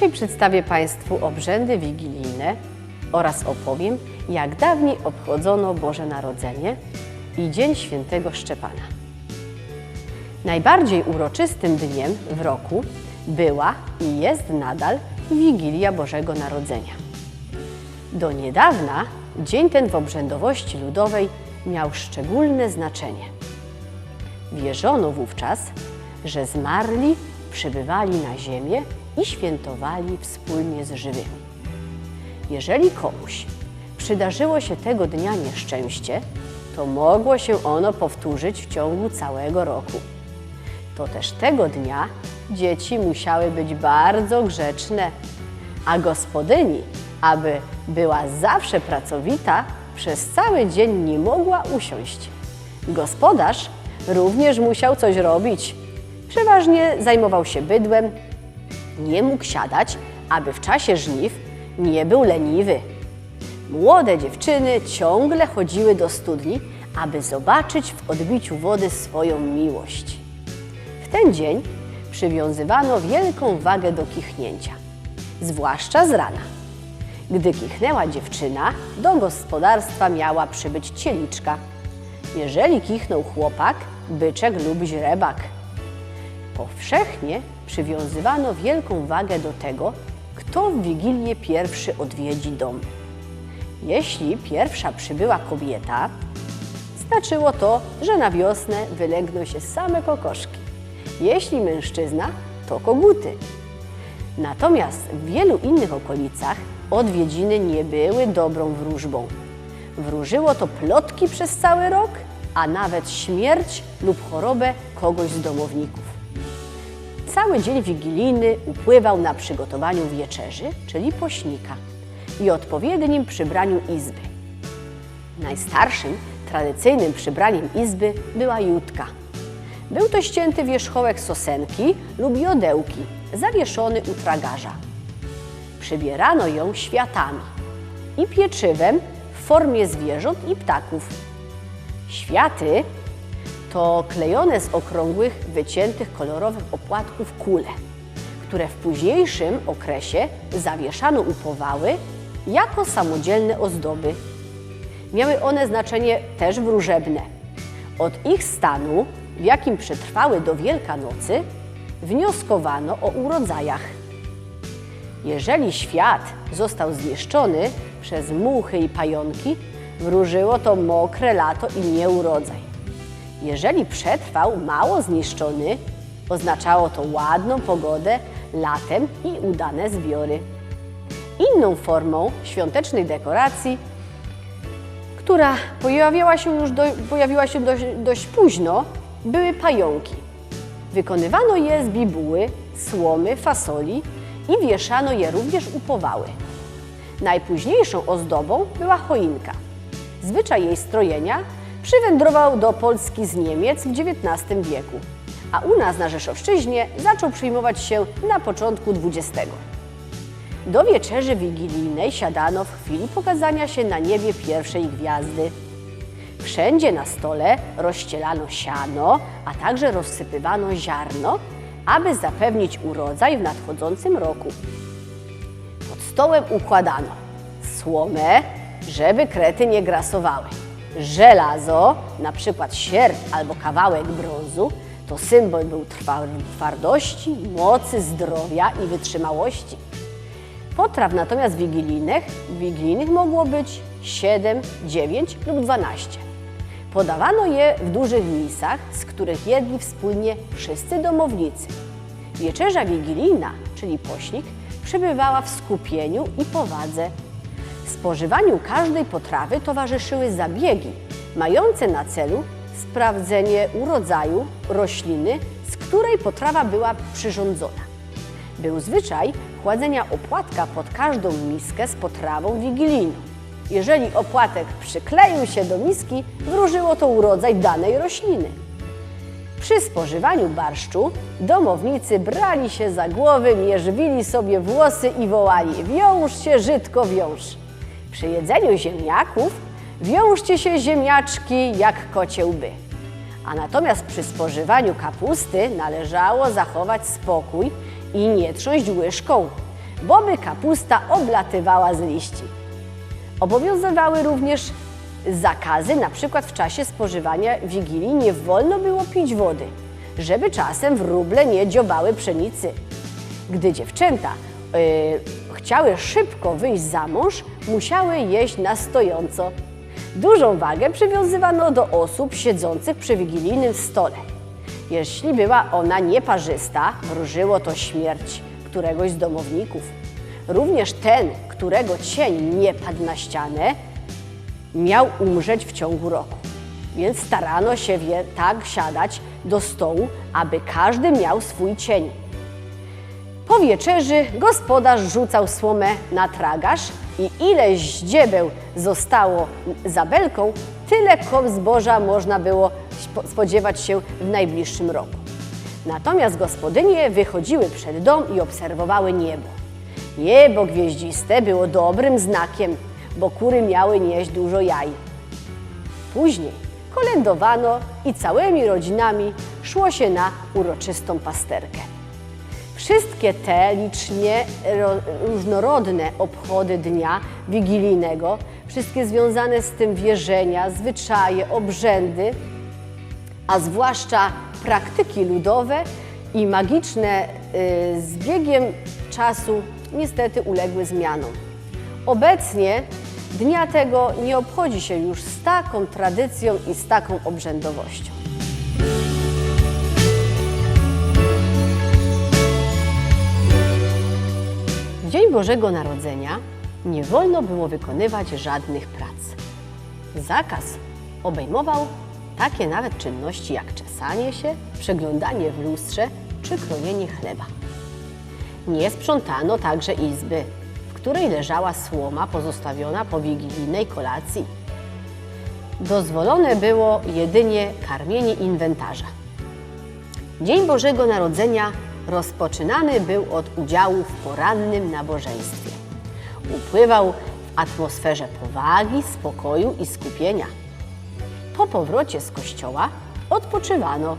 Dzisiaj przedstawię Państwu obrzędy wigilijne oraz opowiem, jak dawniej obchodzono Boże Narodzenie i Dzień Świętego Szczepana. Najbardziej uroczystym dniem w roku była i jest nadal Wigilia Bożego Narodzenia. Do niedawna dzień ten w obrzędowości ludowej miał szczególne znaczenie. Wierzono wówczas, że zmarli przybywali na ziemię i świętowali wspólnie z żywymi. Jeżeli komuś przydarzyło się tego dnia nieszczęście, to mogło się ono powtórzyć w ciągu całego roku. To też tego dnia dzieci musiały być bardzo grzeczne, a gospodyni, aby była zawsze pracowita, przez cały dzień nie mogła usiąść. Gospodarz również musiał coś robić. Przeważnie zajmował się bydłem, nie mógł siadać, aby w czasie żniw nie był leniwy. Młode dziewczyny ciągle chodziły do studni, aby zobaczyć w odbiciu wody swoją miłość. W ten dzień przywiązywano wielką wagę do kichnięcia, zwłaszcza z rana. Gdy kichnęła dziewczyna, do gospodarstwa miała przybyć cieliczka. Jeżeli kichnął chłopak, byczek lub źrebak. Powszechnie przywiązywano wielką wagę do tego, kto w Wigilię pierwszy odwiedzi dom. Jeśli pierwsza przybyła kobieta, znaczyło to, że na wiosnę wylegną się same kokoszki. Jeśli mężczyzna, to koguty. Natomiast w wielu innych okolicach odwiedziny nie były dobrą wróżbą. Wróżyło to plotki przez cały rok, a nawet śmierć lub chorobę kogoś z domowników. Cały dzień wigilijny upływał na przygotowaniu wieczerzy, czyli pośnika, i odpowiednim przybraniu izby. Najstarszym, tradycyjnym przybraniem izby była jutka. Był to ścięty wierzchołek sosenki lub jodełki, zawieszony u tragarza. Przybierano ją światami i pieczywem w formie zwierząt i ptaków. Światy to klejone z okrągłych, wyciętych kolorowych opłatków kule, które w późniejszym okresie zawieszano u powały jako samodzielne ozdoby. Miały one znaczenie też wróżebne. Od ich stanu, w jakim przetrwały do Wielkanocy, wnioskowano o urodzajach. Jeżeli świat został zniszczony przez muchy i pająki, wróżyło to mokre lato i nieurodzaj. Jeżeli przetrwał mało zniszczony, oznaczało to ładną pogodę latem i udane zbiory. Inną formą świątecznej dekoracji, która pojawiła się już do, pojawiła się dość, dość późno, były pająki. Wykonywano je z bibuły, słomy, fasoli i wieszano je również u powały. Najpóźniejszą ozdobą była choinka. Zwyczaj jej strojenia przywędrował do Polski z Niemiec w XIX wieku, a u nas na Rzeszowszczyźnie zaczął przyjmować się na początku XX. Do wieczerzy wigilijnej siadano w chwili pokazania się na niebie pierwszej gwiazdy. Wszędzie na stole rozścielano siano, a także rozsypywano ziarno, aby zapewnić urodzaj w nadchodzącym roku. Pod stołem układano słomę, żeby krety nie grasowały. Żelazo, na przykład sierp albo kawałek brązu, to symbol był twardości, mocy, zdrowia i wytrzymałości. Potraw natomiast wigilijnych, wigilijnych mogło być 7, 9 lub 12. Podawano je w dużych misach, z których jedli wspólnie wszyscy domownicy. Wieczerza wigilijna, czyli pośnik, przebywała w skupieniu i powadze. Spożywaniu każdej potrawy towarzyszyły zabiegi mające na celu sprawdzenie urodzaju rośliny, z której potrawa była przyrządzona. Był zwyczaj kładzenia opłatka pod każdą miskę z potrawą wigilijną. Jeżeli opłatek przykleił się do miski, wróżyło to urodzaj danej rośliny. Przy spożywaniu barszczu domownicy brali się za głowy, mierzwili sobie włosy i wołali wiąż się, Żydko, wiąż. Przy jedzeniu ziemniaków wiążcie się ziemniaczki jak kocie łby. A natomiast przy spożywaniu kapusty należało zachować spokój i nie trząść łyżką, bo by kapusta oblatywała z liści. Obowiązywały również zakazy, na przykład w czasie spożywania wigilii nie wolno było pić wody, żeby czasem wróble nie dziobały pszenicy. Gdy dziewczęta y, chciały szybko wyjść za mąż, musiały jeść na stojąco. Dużą wagę przywiązywano do osób siedzących przy wigilijnym stole. Jeśli była ona nieparzysta, wróżyło to śmierć któregoś z domowników. Również ten, którego cień nie padł na ścianę, miał umrzeć w ciągu roku. Więc starano się tak siadać do stołu, aby każdy miał swój cień. Po wieczerzy gospodarz rzucał słomę na tragarz i ile ździebeł zostało za belką, tyle kop zboża można było spo- spodziewać się w najbliższym roku. Natomiast gospodynie wychodziły przed dom i obserwowały niebo. Niebo gwieździste było dobrym znakiem, bo kury miały nieść dużo jaj. Później kolędowano i całymi rodzinami szło się na uroczystą pasterkę. Wszystkie te licznie ro, różnorodne obchody dnia wigilijnego, wszystkie związane z tym wierzenia, zwyczaje, obrzędy, a zwłaszcza praktyki ludowe i magiczne y, z biegiem czasu niestety uległy zmianom. Obecnie dnia tego nie obchodzi się już z taką tradycją i z taką obrzędowością. W Dzień Bożego Narodzenia nie wolno było wykonywać żadnych prac. Zakaz obejmował takie nawet czynności jak czesanie się, przeglądanie w lustrze czy krojenie chleba. Nie sprzątano także izby, w której leżała słoma pozostawiona po wigilijnej kolacji. Dozwolone było jedynie karmienie inwentarza. Dzień Bożego Narodzenia rozpoczynany był od udziału w porannym nabożeństwie. Upływał w atmosferze powagi, spokoju i skupienia. Po powrocie z kościoła odpoczywano.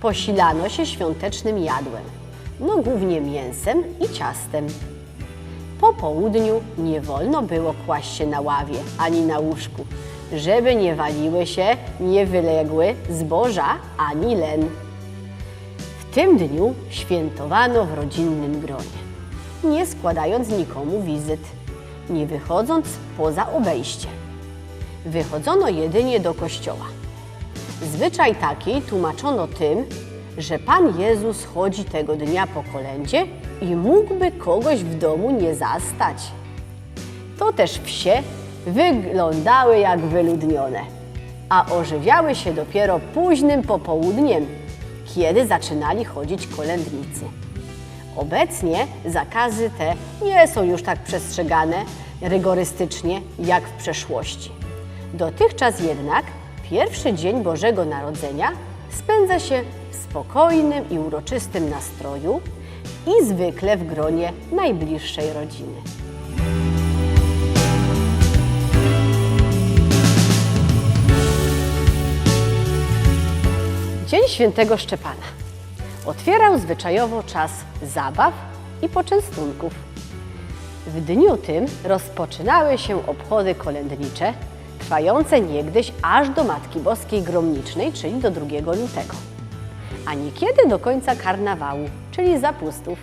Posilano się świątecznym jadłem, no głównie mięsem i ciastem. Po południu nie wolno było kłaść się na ławie ani na łóżku, żeby nie waliły się, nie wyległy zboża ani len. W tym dniu świętowano w rodzinnym gronie, nie składając nikomu wizyt, nie wychodząc poza obejście. Wychodzono jedynie do kościoła. Zwyczaj taki tłumaczono tym, że Pan Jezus chodzi tego dnia po kolędzie i mógłby kogoś w domu nie zastać. To też wsie wyglądały jak wyludnione, a ożywiały się dopiero późnym popołudniem, kiedy zaczynali chodzić kolędnicy. Obecnie zakazy te nie są już tak przestrzegane rygorystycznie jak w przeszłości. Dotychczas jednak pierwszy dzień Bożego Narodzenia spędza się w spokojnym i uroczystym nastroju i zwykle w gronie najbliższej rodziny. Świętego Szczepana otwierał zwyczajowo czas zabaw i poczęstunków. W dniu tym rozpoczynały się obchody kolędnicze, trwające niegdyś aż do Matki Boskiej Gromnicznej, czyli do 2 lutego, a niekiedy do końca karnawału, czyli zapustów.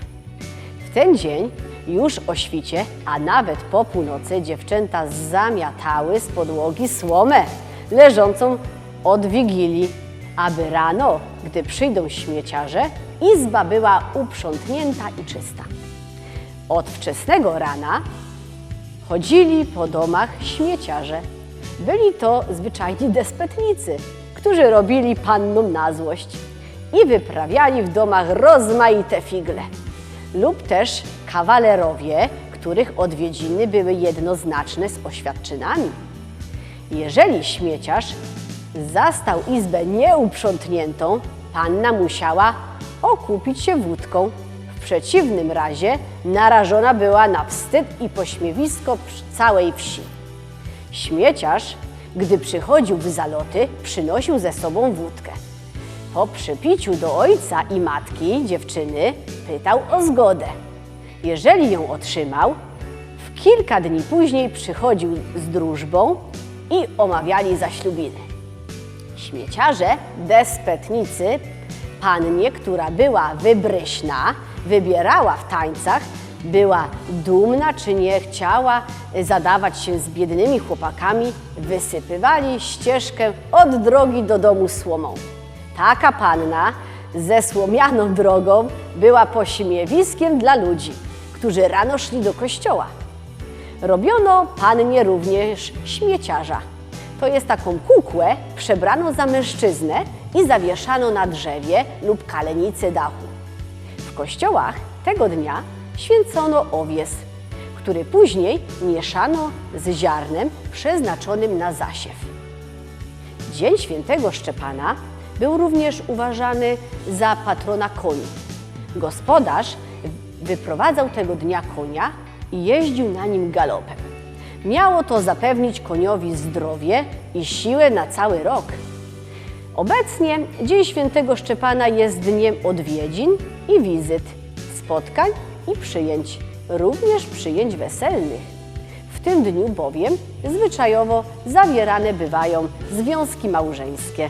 W ten dzień już o świcie, a nawet po północy dziewczęta zamiatały z podłogi słomę leżącą od Wigilii, aby rano, gdy przyjdą śmieciarze, izba była uprzątnięta i czysta. Od wczesnego rana chodzili po domach śmieciarze. Byli to zwyczajni despetnicy, którzy robili pannom na złość i wyprawiali w domach rozmaite figle. Lub też kawalerowie, których odwiedziny były jednoznaczne z oświadczynami. Jeżeli śmieciarz zastał izbę nieuprzątniętą, panna musiała okupić się wódką. W przeciwnym razie narażona była na wstyd i pośmiewisko całej wsi. Śmieciarz, gdy przychodził w zaloty, przynosił ze sobą wódkę. Po przypiciu do ojca i matki dziewczyny pytał o zgodę. Jeżeli ją otrzymał, w kilka dni później przychodził z drużbą i omawiali zaślubiny. Śmieciarze, despetnicy, pannie, która była wybryśna, wybierała w tańcach, była dumna czy nie chciała zadawać się z biednymi chłopakami, wysypywali ścieżkę od drogi do domu słomą. Taka panna ze słomianą drogą była pośmiewiskiem dla ludzi, którzy rano szli do kościoła. Robiono pannie również śmieciarza. To jest taką kukłę przebrano za mężczyznę i zawieszano na drzewie lub kalenicy dachu. W kościołach tego dnia święcono owies, który później mieszano z ziarnem przeznaczonym na zasiew. Dzień świętego Szczepana był również uważany za patrona koni. Gospodarz wyprowadzał tego dnia konia i jeździł na nim galopem. Miało to zapewnić koniowi zdrowie i siłę na cały rok. Obecnie Dzień Świętego Szczepana jest dniem odwiedzin i wizyt, spotkań i przyjęć, również przyjęć weselnych. W tym dniu bowiem zwyczajowo zawierane bywają związki małżeńskie.